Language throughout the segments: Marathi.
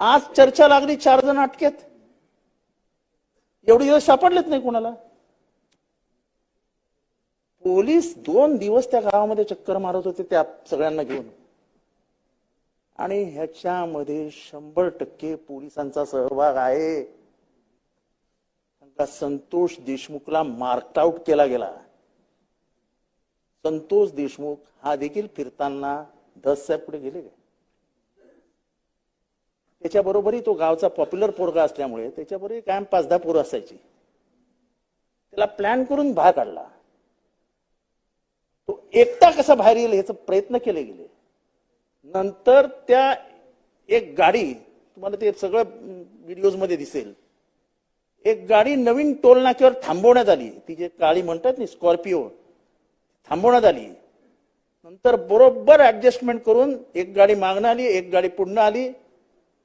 आज चर्चा लागली चार जण अटकेत. एवढे दिवस सापडलेच नाही कोणाला? पोलीस दोन दिवस त्या गावामध्ये चक्कर मारत होते त्या सगळ्यांना घेऊन. आणि ह्याच्यामध्ये शंभर टक्के पोलिसांचा सहभाग आहे. संतोष देशमुखला मार्क आउट केला गेला. संतोष देशमुख हा देखील फिरताना धस साहेब पुढे गेले. त्याच्याबरोबरही तो गावचा पॉप्युलर पोरगा असल्यामुळे त्याच्याबरोबर कायम पाच दहा पोरं असायची. त्याला प्लॅन करून बाहेर काढला. तो एकटा कसा बाहेर येईल याचा प्रयत्न केले गेले. नंतर त्या एक गाडी तुम्हाला ते सगळं व्हिडिओजमध्ये दिसेल. एक गाडी नवीन टोलनाक्यावर थांबवण्यात आली. ती जे काळी म्हणतात ना स्कॉर्पिओ थांबवण्यात आली. नंतर बरोबर ऍडजस्टमेंट करून एक गाडी मागणं आली एक गाडी पुढनं आली.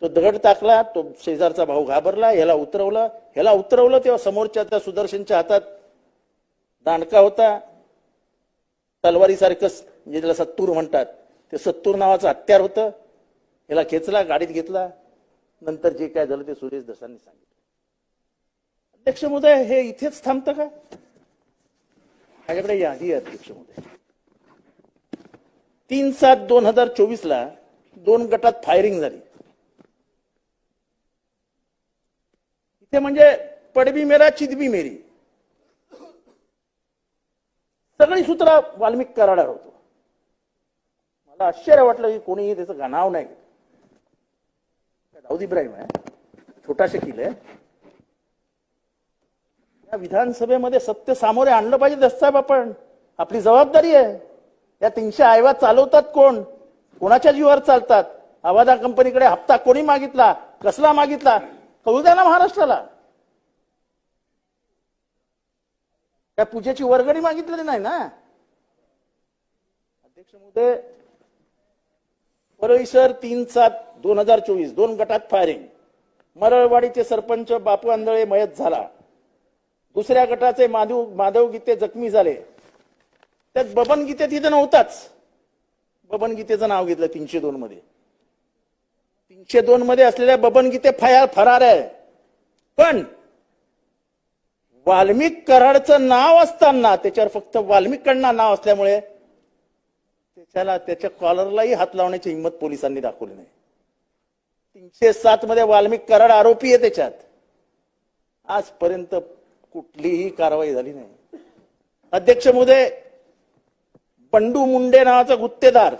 तो दगड टाकला तो शेजारचा भाऊ घाबरला ह्याला उतरवलं. ह्याला उतरवलं तेव्हा समोरच्या त्या सुदर्शनच्या हातात दांडका होता. तलवारीसारखं म्हणजे त्याला सत्तूर म्हणतात ते सत्तूर नावाचं हत्यार होतं. ह्याला खेचला गाडीत घेतला. नंतर जे काय झालं ते सुरेश दसांनी सांगितलं. अध्यक्ष महोदय हे इथेच थांबतं का? माझ्याकडे यादी आहे अध्यक्ष महोदय. तीन सात दोन हजार चोवीस ला दोन गटात फायरिंग झाली. ते म्हणजे पडबी मेरा चिदबी मेरी. सगळी सूत्र वाल्मिक कराडावर होतो. मला आश्चर्य वाटलं की कोणीही त्याचं नाव नाही दाऊद इब्राहिम आहे? छोटा शकील आहे या विधानसभेमध्ये सत्य सामोरे आणलं पाहिजे दस्ताब आपण. आपली जबाबदारी आहे. या तीनशे आयवा चालवतात कोण? कोणाच्या जीवावर चालतात? आवादा कंपनीकडे हप्ता कोणी मागितला? कसला मागितला? कळू द्या ना महाराष्ट्राला. त्या पूजेची वर्गणी मागितलेली नाही ना? अध्यक्ष महोदय परळी तीन सात दोन हजार चोवीस दोन गटात फायरिंग मरळवाडीचे सरपंच बापू आंधळे मयत झाला. दुसऱ्या गटाचे माधव माधव गीते जखमी झाले. त्यात बबन गीते तिथे नव्हताच. बबन गीतेचं नाव घेतलं तीनशे दोन मध्ये. तीनशे दोन मध्ये असलेल्या बबन गीते फया फरार आहे. पण वाल्मिक कराडचं नाव असताना त्याच्यावर फक्त वाल्मिकांना नाव असल्यामुळे त्याच्याला त्याच्या कॉलरलाही हात लावण्याची हिंमत पोलिसांनी दाखवली नाही. तीनशे सात मध्ये वाल्मिक कराड आरोपी आहे त्याच्यात. आजपर्यंत कुठलीही कारवाई झाली नाही. अध्यक्ष महोदय बंडू मुंडे नावाचा गुत्तेदार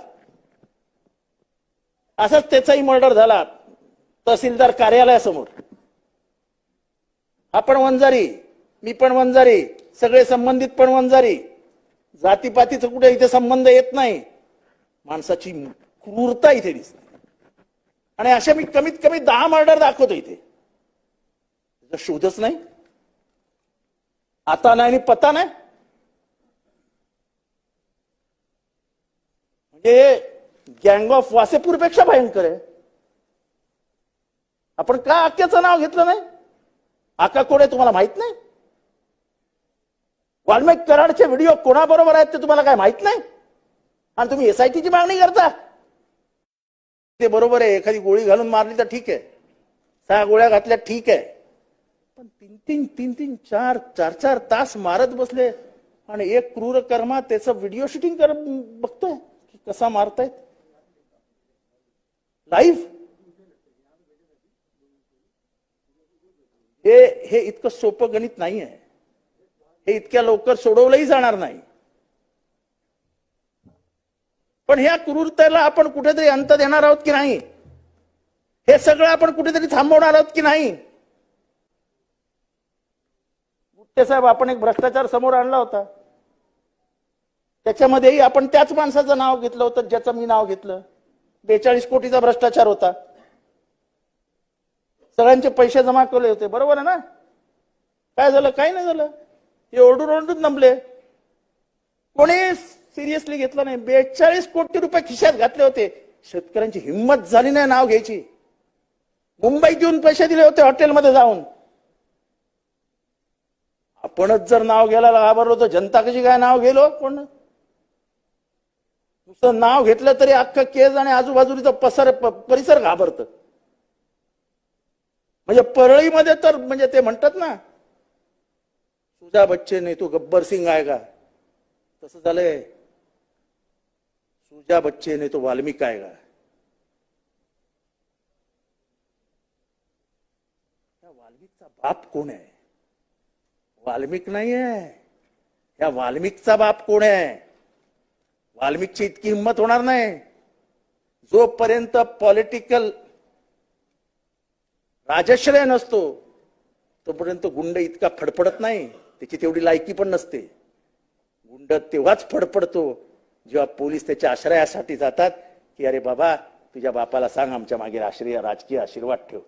असाच त्याचाही मर्डर झाला. तहसीलदार कार्यालयासमोर. आपण वंजारी मी पण वंजारी सगळे संबंधित पण वंजारी. जातीपातीचं कुठे इथे संबंध येत नाही. माणसाची क्रूरता इथे दिसते. आणि अशा मी कमीत कमी दहा मर्डर दाखवतो इथे. शोधच नाही. आता नाही आणि पता नाही. म्हणजे गँग ऑफ वासेपूरपेक्षा भयंकर आहे. आपण का आक्याचं नाव घेतलं नाही? आका कोण आहे तुम्हाला माहीत नाही? वाल्मिक कराडचे व्हिडिओ कोणाबरोबर आहेत ते तुम्हाला काय माहीत नाही? आणि तुम्ही एसआयटीची मागणी करता. ते बरोबर आहे एखादी गोळी घालून मारली तर ठीक आहे. सहा गोळ्या घातल्या ठीक आहे. पण तीन तीन तीन तीन चार चार चार तास मारत बसले. आणि एक क्रूर कर्मा त्याचं व्हिडिओ शूटिंग कर बघतोय की कसा मारतायत. लाईफ हे हे इतकं सोपं गणित नाही आहे हे इतक्या लवकर सोडवलंही जाणार नाही. पण ह्या क्रूरतेला आपण कुठेतरी अंत देणार आहोत की नाही? हे सगळं आपण कुठेतरी थांबवणार आहोत की नाही? गुट्टे साहेब आपण एक भ्रष्टाचार समोर आणला होता. त्याच्यामध्येही आपण त्याच माणसाचं नाव घेतलं होतं ज्याचं मी नाव घेतलं. बेचाळीस कोटीचा भ्रष्टाचार होता. सगळ्यांचे पैसे जमा केले होते. बरोबर आहे ना? काय झालं? काही नाही झालं. हे ओरडून ओरडून नमले कोणी सिरियसली घेतलं नाही. बेचाळीस कोटी रुपये खिशात घातले होते. शेतकऱ्यांची हिंमत झाली नाही नाव घ्यायची. मुंबईत येऊन पैसे दिले होते हॉटेलमध्ये जाऊन. आपणच जर नाव घ्यायला घाबरलो तर जनता कशी काय नाव गेलो हो? कोण? नुसतं नाव घेतलं तरी अख्खं केज आणि आजूबाजूचा पसर परिसर घाबरत. म्हणजे परळीमध्ये तर म्हणजे ते म्हणतात ना सुजा बच्चे नाही तो गब्बर सिंग आहे का? तसं झालंय. तुझ्या बच्चे नाही तो वाल्मिक आहे का? वाल्मिकचा बाप कोण आहे? वाल्मिक नाही आहे या वाल्मिकचा बाप कोण आहे? वाल्मिकची इतकी हिंमत होणार नाही. जोपर्यंत पॉलिटिकल राजश्रय नसतो तोपर्यंत गुंड इतका फडफडत नाही त्याची तेवढी लायकी पण नसते. गुंड तेव्हाच फडफडतो जेव्हा पोलीस त्याच्या आश्रयासाठी जातात की अरे बाबा तुझ्या बापाला सांग आमच्या मागे आश्रय राजकीय आशीर्वाद ठेव.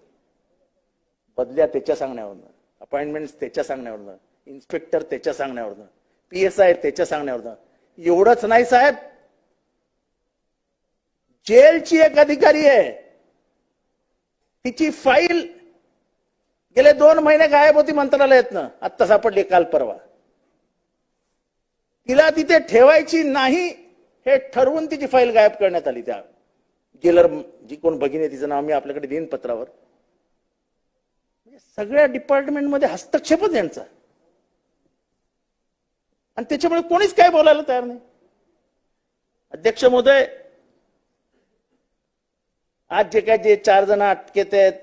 बदल्या त्याच्या सांगण्यावरनं अपॉइंटमेंट त्याच्या सांगण्यावरनं इन्स्पेक्टर त्याच्या सांगण्यावरनं पी एस आय त्याच्या सांगण्यावरनं एवढंच नाही साहेब. जेलची एक अधिकारी आहे. तिची फाईल गेले दोन महिने गायब होती मंत्रालयातनं. आत्ता सापडली काल परवा. तिला तिथे ठेवायची नाही हे ठरवून तिची फाईल गायब करण्यात आली त्या गेलर जी कोण भगिनी तिचं नाव मी आपल्याकडे देईन पत्रावर. म्हणजे सगळ्या डिपार्टमेंटमध्ये हस्तक्षेपच यांचा. आणि त्याच्यामुळे कोणीच काय बोलायला तयार नाही. अध्यक्ष महोदय आज जे काय जे चार जण अटकेत आहेत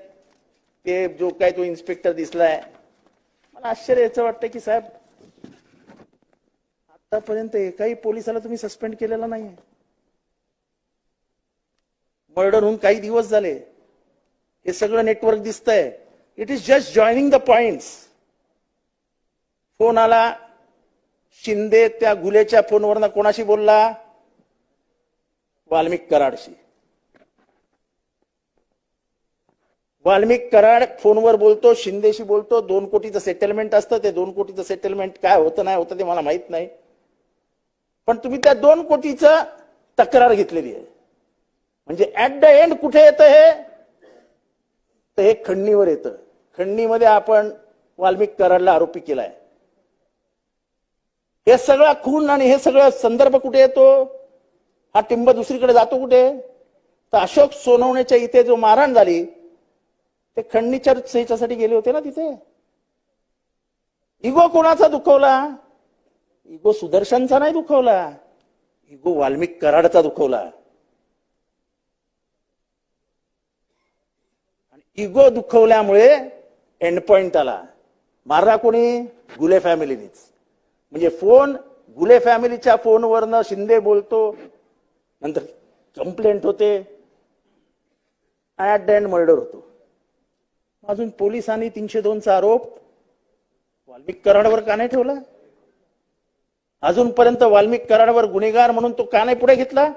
ते जो काय तो इन्स्पेक्टर दिसलाय मला आश्चर्य याचं वाटतं की साहेब आतापर्यंत एकाही पोलिसाला तुम्ही सस्पेंड केलेला नाही मर्डर होऊन काही दिवस झाले. हे सगळं नेटवर्क दिसतंय. It is just joining the point phone आला शिंदे त्या गुलेच्या फोनवरनं कोणाशी बोलला? वाल्मिक कराडशी. वाल्मिक कराड फोनवर बोलतो शिंदेशी बोलतो दोन कोटीचं सेटलमेंट असतं ते दोन कोटीचं सेटलमेंट काय होतं नाही होतं ते मला माहीत नाही. पण तुम्ही त्या दोन कोटीचं तक्रार घेतलेली आहे. म्हणजे ऍट द एंड कुठे येतं हे? तर हे खंडणीवर येतं. खंडणीमध्ये आपण वाल्मिक कराडला आरोपी केलाय. हे सगळा खून आणि हे सगळं संदर्भ कुठे येतो? हा टिंब दुसरीकडे जातो कुठे? तर अशोक सोनवण्याच्या इथे जो मारहाण झाली ते खंडणीच्या ह्याच्यासाठी गेले होते ना तिथे? इगो कोणाचा दुखवला? इगो सुदर्शनचा नाही दुखवला. इगो वाल्मिक कराडचा दुखवला. आणि इगो दुखवल्यामुळे एंड पॉइंट आला. मारला कोणी? गुले फॅमिलीनीच म्हणजे फोन गुले फॅमिलीच्या फोनवरनं शिंदे बोलतो नंतर कंप्लेंट होते ॲट द एंड मर्डर होतो. अजून पोलिसांनी तीनशे दोनचा आरोप वाल्मिक कराडवर का नाही ठेवला? अजूनपर्यंत वाल्मिक कराडवर गुन्हेगार म्हणून तो का नाही पुढे घेतला?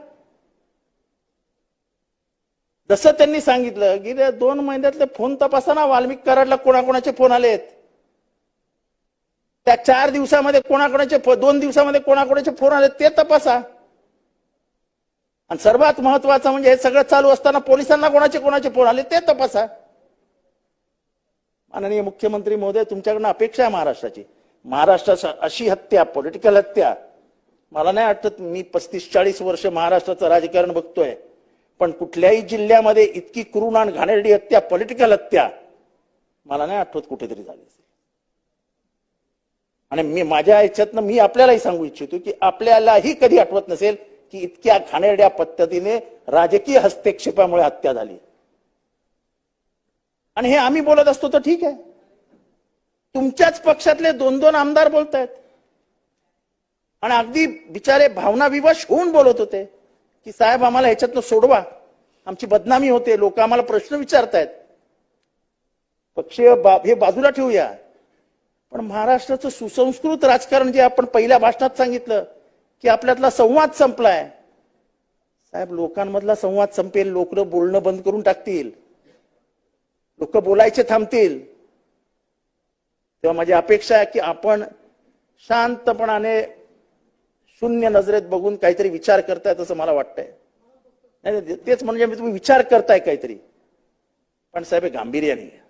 जसं त्यांनी सांगितलं गेल्या दोन महिन्यातले फोन तपासा ना वाल्मिक कराडला कोणाकोणाचे फोन आलेत? त्या चार दिवसामध्ये कोणाकोणाचे दोन दिवसामध्ये कोणाकोणाचे फोन आले ते तपासा. आणि सर्वात महत्वाचं म्हणजे हे सगळं चालू असताना पोलिसांना कोणाचे कोणाचे फोन आले ते तपासा. माननीय मुख्यमंत्री महोदय तुमच्याकडनं अपेक्षा आहे महाराष्ट्राची. महाराष्ट्रात अशी हत्या पॉलिटिकल हत्या. मला नाही वाटत मी पस्तीस चाळीस वर्ष महाराष्ट्राचं राजकारण बघतोय. पण कुठल्याही जिल्ह्यामध्ये इतकी क्रूर आणि घाणेरडी हत्या पॉलिटिकल हत्या मला नाही आठवत कुठेतरी झाली असेल. आणि मी माझ्या याच्यातनं मी आपल्यालाही सांगू इच्छितो की आपल्यालाही कधी आठवत नसेल की इतक्या घाणेरड्या पद्धतीने राजकीय हस्तक्षेपामुळे हत्या झाली. आणि हे आम्ही बोलत असतो तर ठीक आहे. तुमच्याच पक्षातले दोन दोन आमदार बोलतायत. आणि अगदी बिचारे भावना विवश होऊन बोलत होते की साहेब आम्हाला ह्याच्यातनं सोडवा. आमची बदनामी होते. लोक आम्हाला प्रश्न विचारतायत. पक्षीय बा हे बाजूला ठेवूया. पण महाराष्ट्राचं सुसंस्कृत राजकारण जे आपण पहिल्या भाषणात सांगितलं की आपल्यातला संवाद संपलाय. साहेब लोकांमधला संवाद संपेल लोक बोलणं बंद करून टाकतील. लोक बोलायचे थांबतील. तेव्हा माझी अपेक्षा आहे की आपण शांतपणाने शून्य नजरेत बघून काहीतरी विचार करतायत असं मला वाटतंय. नाही तेच म्हणजे मी तुम्ही विचार करताय काहीतरी. पण साहेब हे गांभीर्याने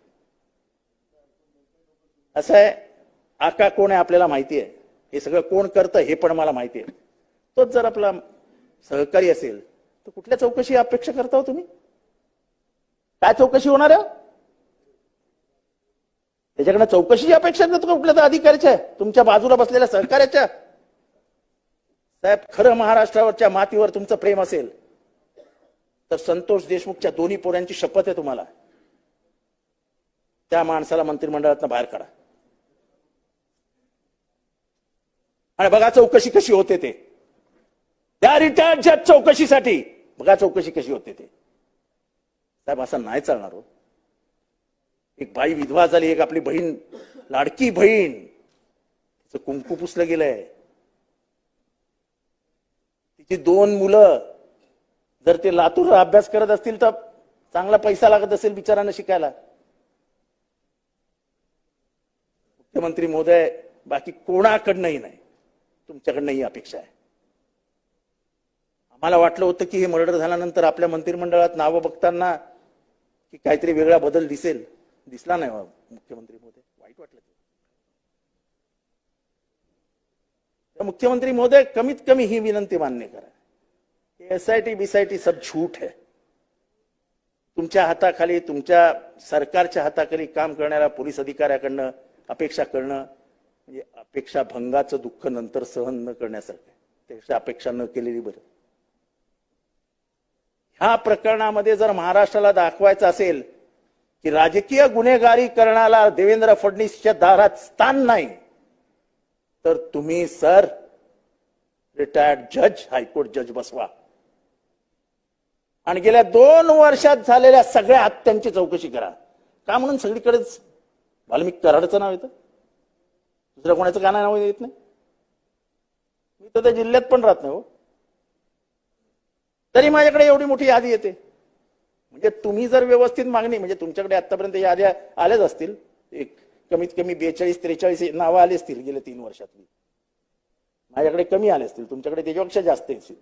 असं आहे आका कोण आहे आपल्याला माहिती आहे? हे सगळं कोण करतं हे पण मला माहिती आहे. तोच जर आपला सहकारी असेल तर कुठल्या चौकशी अपेक्षा करता हो तुम्ही? काय चौकशी होणार आहे? त्याच्याकडनं चौकशीची अपेक्षा करतो का कुठल्या तर अधिकाऱ्याच्या? तुमच्या बाजूला बसलेल्या सहकार्याच्या साहेब खरं महाराष्ट्रावरच्या मातीवर तुमचं प्रेम असेल तर संतोष देशमुखच्या दोन्ही पोऱ्यांची शपथ आहे तुम्हाला. त्या माणसाला मंत्रिमंडळातनं बाहेर काढा. आणि बघा चौकशी कशी होते ते. त्या रिटायर्डच्या चौकशीसाठी बघा चौकशी कशी होते ते. साहेब असं नाही चालणार हो. एक बाई विधवा झाली एक आपली बहीण लाडकी बहीण. तिचं कुंकू पुसलं गेलंय. तिची दोन मुलं. जर ते लातूर अभ्यास करत असतील तर चांगला पैसा लागत असेल बिचारांना शिकायला. मुख्यमंत्री महोदय बाकी कोणाकडनंही नाही. तुमच्याकडनं ही अपेक्षा आहे. आम्हाला वाटलं होतं की हे मर्डर झाल्यानंतर आपल्या मंत्रिमंडळात नावं बघताना की काहीतरी वेगळा बदल दिसेल. दिसला नाही हो मुख्यमंत्री महोदय वाईट वाटलं तर मुख्यमंत्री महोदय कमीत कमी ही विनंती मान्य करा. एस आय टी बीसायटी सब झूठ है. तुमच्या हाताखाली तुमच्या सरकारच्या हाताखाली काम करणाऱ्या पोलीस अधिकाऱ्याकडनं अपेक्षा करणं म्हणजे अपेक्षा भंगाचं दुःख नंतर सहन न करण्यासारखं आहे. त्यापेक्षा अपेक्षा न केलेली बरं. ह्या प्रकरणामध्ये जर महाराष्ट्राला दाखवायचं असेल की राजकीय गुन्हेगारी करण्याला देवेंद्र फडणवीसच्या दारात स्थान नाही तर तुम्ही सर रिटायर्ड जज हायकोर्ट जज बसवा. आणि गेल्या दोन वर्षात झालेल्या सगळ्या हत्यांची चौकशी करा. का म्हणून सगळीकडेच वाल्मिक कराडचं नाव येतं? दुसऱ्या कोणाचं काना नाव येत नाही. मी तर त्या जिल्ह्यात पण राहत नाही हो. तरी माझ्याकडे एवढी मोठी यादी येते. म्हणजे तुम्ही जर व्यवस्थित मागणी म्हणजे तुमच्याकडे आतापर्यंत याद्या आल्याच असतील एक कमीत कमी बेचाळीस त्रेचाळीस नावं आली असतील गेल्या तीन वर्षातली. माझ्याकडे कमी आले असतील तुमच्याकडे त्याच्यापेक्षा जास्त येतील.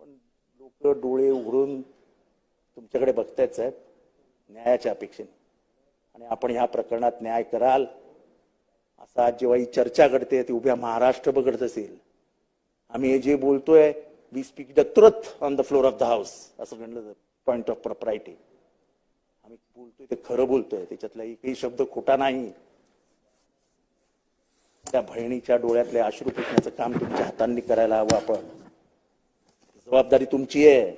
पण लोक डोळे उघडून तुमच्याकडे बघतायत साहेब न्यायाच्या अपेक्षेने. आणि आपण ह्या प्रकरणात न्याय कराल. असा जेव्हा ही चर्चा घडते ती उभ्या महाराष्ट्र बघत असेल. आम्ही हे जे बोलतोय we speak the truth on the floor of the house असं म्हणलं पॉइंट ऑफ प्रॉपरायटी आम्ही बोलतोय ते खरं बोलतोय त्याच्यातला एकही शब्द खोटा नाही. त्या बहिणीच्या डोळ्यातले अश्रू पुसण्याचं काम तुमच्या हातांनी करायला हवं आपण. जबाबदारी तुमची आहे.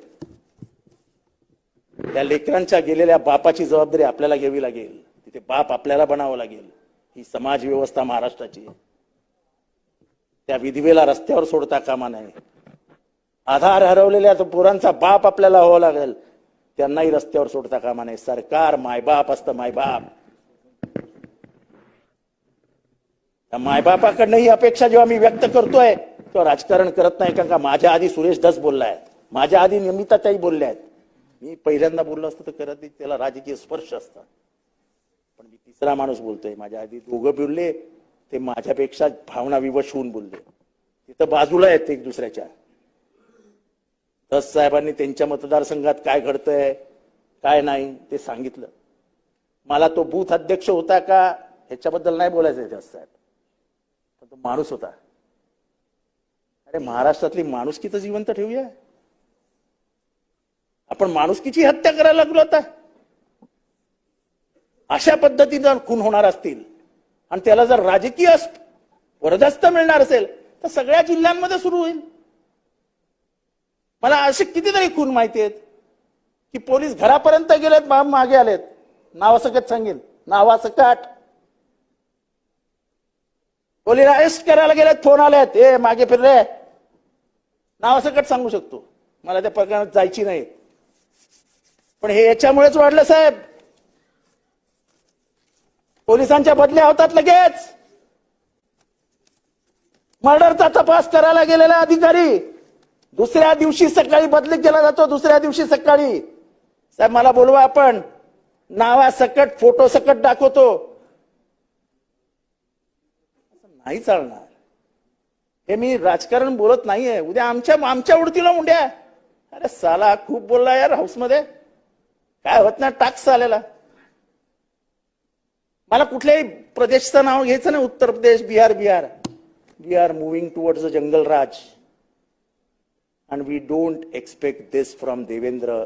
त्या लेकरांच्या गेलेल्या बापाची जबाबदारी आपल्याला घ्यावी लागेल. ते बाप आपल्याला बनावं लागेल. ही समाज व्यवस्था महाराष्ट्राची त्या विधवेला रस्त्यावर सोडता कामा नये. आधार हरवलेल्या पोरांचा बाप आपल्याला व्हावं लागेल. त्यांनाही रस्त्यावर सोडता कामा नये. सरकार मायबाप असतं मायबाप त्या मायबापाकडनं ही अपेक्षा जेव्हा मी व्यक्त करतोय तेव्हा राजकारण करत नाही कारण का माझ्या आधी सुरेश दस बोललाय माझ्या आधी निमिताताई बोलल्या आहेत. मी पहिल्यांदा बोललो असतो तर करत त्याला राजकीय स्पर्श असतात. पण मी तिसरा माणूस बोलतोय. माझ्या आधी दोघं बोलले ते माझ्यापेक्षा भावना विवश होऊन बोलले. तिथं बाजूला आहेत एक दुसऱ्याच्या. दस साहेबांनी त्यांच्या मतदारसंघात काय घडतंय काय नाही ते सांगितलं. मला तो बूथ अध्यक्ष होता का ह्याच्याबद्दल नाही बोलायचं दस साहेब. पण तो माणूस होता. अरे महाराष्ट्रातली माणुसकी तर जिवंत ठेवूया. आपण माणुसकीची हत्या करायला लागलो आता. अशा पद्धतीनं खून होणार असतील आणि त्याला जर राजकीय वरदस्त मिळणार असेल तर सगळ्या जिल्ह्यांमध्ये सुरू होईल. मला असे कितीतरी खून माहिती आहेत की पोलीस घरापर्यंत गेलेत बाम मागे आलेत. नावासकट सांगेल नावासकट पोलीस अरेस्ट करायला गेलेत फोन आलेत. ए मागे फिरले नावासकट सांगू शकतो? मला त्या प्रकरणात जायची नाही. पण हे याच्यामुळेच वाढलं साहेब. पोलिसांच्या बदल्या होतात लगेच. मर्डरचा तपास करायला गेलेला अधिकारी. दुसऱ्या दिवशी सकाळी बदली केला जातो दुसऱ्या दिवशी सकाळी. साहेब मला बोलवा आपण. नावा सकट फोटो सकट दाखवतो नाही चालणार. हे मी राजकारण बोलत नाहीये. उद्या आमच्या आमच्या उडतीला मुंड्या. अरे साला खूप बोलला यार हाऊसमध्ये. काय होत नाही टाक्स आलेला मला कुठल्याही प्रदेशचं नाव घ्यायचं नाही. Uttar Pradesh Bihar Bihar. We are moving towards the jungle raj and we don't expect this from Devendra